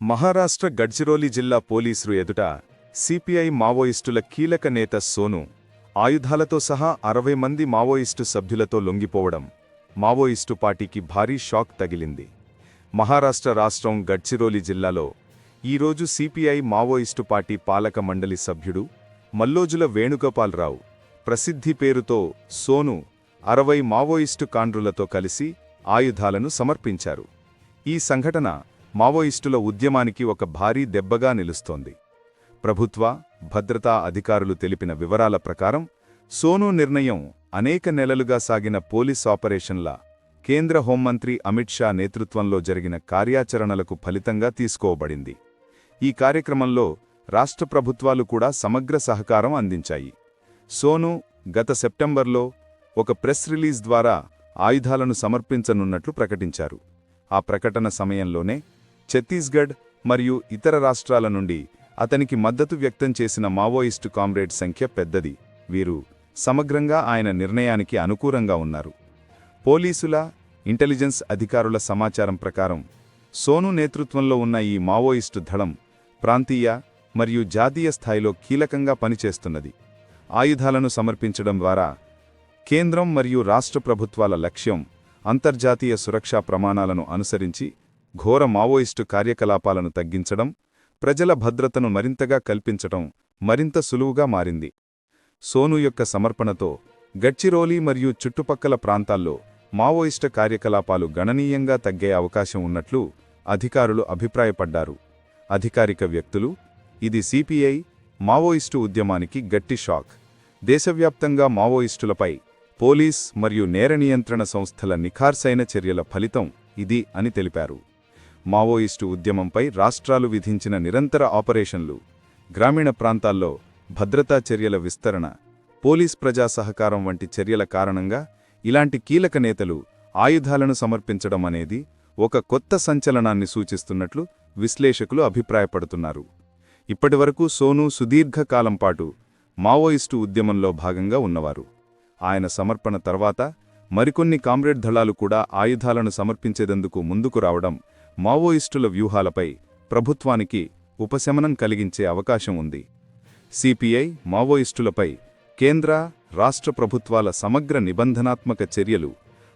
మహారాష్ట్ర గడ్చిరోలి జిల్లా పోలీసులు ఎదుట సిపిఐ మావోయిస్టుల కీలక నేత సోను ఆయుధాలతో సహా అరవై మంది మావోయిస్టు సభ్యులతో లొంగిపోవడం మావోయిస్టు పార్టీకి భారీ షాక్ తగిలింది. మహారాష్ట్ర రాష్ట్రం గడ్చిరోలి జిల్లాలో ఈరోజు సిపిఐ మావోయిస్టు పార్టీ పాలక మండలి సభ్యుడు మల్లోజుల వేణుగోపాలరావు ప్రసిద్ధి పేరుతో సోను అరవై మావోయిస్టు కాండ్రులతో కలిసి ఆయుధాలను సమర్పించారు. ఈ సంఘటన మావోయిస్టుల ఉద్యమానికి ఒక భారీ దెబ్బగా నిలుస్తోంది. ప్రభుత్వ భద్రతా అధికారులు తెలిపిన వివరాల ప్రకారం సోనూ నిర్ణయం అనేక నెలలుగా సాగిన పోలీస్ ఆపరేషన్ల కేంద్ర హోంమంత్రి అమిత్ షా నేతృత్వంలో జరిగిన కార్యాచరణలకు ఫలితంగా తీసుకోబడింది. ఈ కార్యక్రమంలో రాష్ట్ర ప్రభుత్వాలు కూడా సమగ్ర సహకారం అందించాయి. సోను గత సెప్టెంబర్లో ఒక ప్రెస్ రిలీజ్ ద్వారా ఆయుధాలను సమర్పించనున్నట్లు ప్రకటించారు. ఆ ప్రకటన సమయంలోనే ఛత్తీస్గఢ్ మరియు ఇతర రాష్ట్రాల నుండి అతనికి మద్దతు వ్యక్తం చేసిన మావోయిస్టు కామ్రేడ్ సంఖ్య పెద్దది. వీరు సమగ్రంగా ఆయన నిర్ణయానికి అనుకూలంగా ఉన్నారు. పోలీసుల ఇంటెలిజెన్స్ అధికారుల సమాచారం ప్రకారం సోను నేతృత్వంలో ఉన్న ఈ మావోయిస్టు దళం ప్రాంతీయ మరియు జాతీయ స్థాయిలో కీలకంగా పనిచేస్తున్నది. ఆయుధాలను సమర్పించడం ద్వారా కేంద్రం మరియు రాష్ట్ర ప్రభుత్వాల లక్ష్యం అంతర్జాతీయ సురక్షా ప్రమాణాలను అనుసరించి ఘోర మావోయిస్టు కార్యకలాపాలను తగ్గించడం ప్రజల భద్రతను మరింతగా కల్పించటం మరింత సులువుగా మారింది. సోను యొక్క సమర్పణతో గడ్చిరోలి మరియు చుట్టుపక్కల ప్రాంతాల్లో మావోయిస్టు కార్యకలాపాలు గణనీయంగా తగ్గే అవకాశం ఉన్నట్లు అధికారులు అభిప్రాయపడ్డారు. అధికారిక వ్యక్తులు ఇది సిపిఐ మావోయిస్టు ఉద్యమానికి గట్టి షాక్. దేశవ్యాప్తంగా మావోయిస్టులపై పోలీస్ మరియు నేర నియంత్రణ సంస్థల నిఖార్సైన చర్యల ఫలితం ఇది అని తెలిపారు. మావోయిస్టు ఉద్యమంపై రాష్ట్రాలు విధించిన నిరంతర ఆపరేషన్లు గ్రామీణ ప్రాంతాల్లో భద్రతా చర్యల విస్తరణ పోలీస్ ప్రజా సహకారం వంటి చర్యల కారణంగా ఇలాంటి కీలక నేతలు ఆయుధాలను సమర్పించడం అనేది ఒక కొత్త సంచలనాన్ని సూచిస్తున్నట్లు విశ్లేషకులు అభిప్రాయపడుతున్నారు. ఇప్పటివరకు సోను సుదీర్ఘకాలం పాటు మావోయిస్టు ఉద్యమంలో భాగంగా ఉన్నవారు. ఆయన సమర్పణ తర్వాత మరికొన్ని కామ్రేడ్ దళాలు కూడా ఆయుధాలను సమర్పించేందుకు ముందుకు రావడం మావోయిస్టుల వ్యూహాలపై ప్రభుత్వానికి ఉపశమనం కలిగించే అవకాశం ఉంది. సిపిఐ మావోయిస్టులపై కేంద్ర రాష్ట్ర ప్రభుత్వాల సమగ్ర నిబంధనాత్మక చర్యలు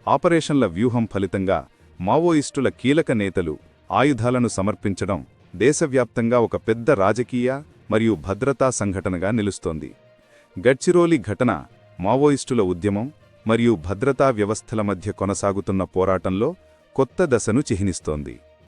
ఆపరేషన్ల వ్యూహం ఫలితంగా మావోయిస్టుల కీలక నేతలు ఆయుధాలను సమర్పించడం దేశవ్యాప్తంగా ఒక పెద్ద రాజకీయ మరియు భద్రతా సంఘటనగా నిలుస్తోంది. గడ్చిరోలి ఘటన మావోయిస్టుల ఉద్యమం మరియు భద్రతా వ్యవస్థల మధ్య కొనసాగుతున్న పోరాటంలో కొత్త దశను చిహ్నిస్తోంది.